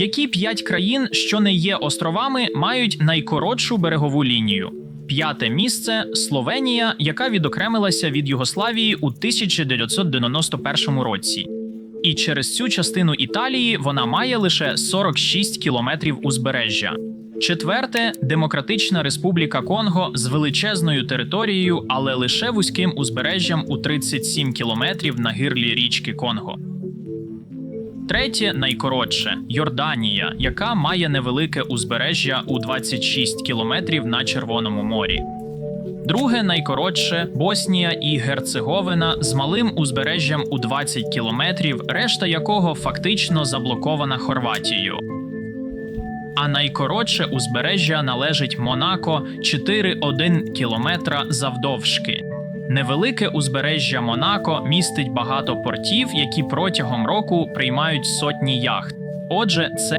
Які п'ять країн, що не є островами, мають найкоротшу берегову лінію? П'яте місце Словенія, яка відокремилася від Югославії у 1991 році. І через цю частину Італії вона має лише 46 кілометрів узбережжя. Четверте Демократична Республіка Конго з величезною територією, але лише вузьким узбережжям у 37 кілометрів на гирлі річки Конго. Третє найкоротше Йорданія, яка має невелике узбережжя у 26 кілометрів на Червоному морі. Друге найкоротше Боснія і Герцеговина з малим узбережжям у 20 кілометрів, решта якого фактично заблокована Хорватією. А найкоротше узбережжя належить Монако 4,1 кілометра завдовжки. Невелике узбережжя Монако містить багато портів, які протягом року приймають сотні яхт. Отже, це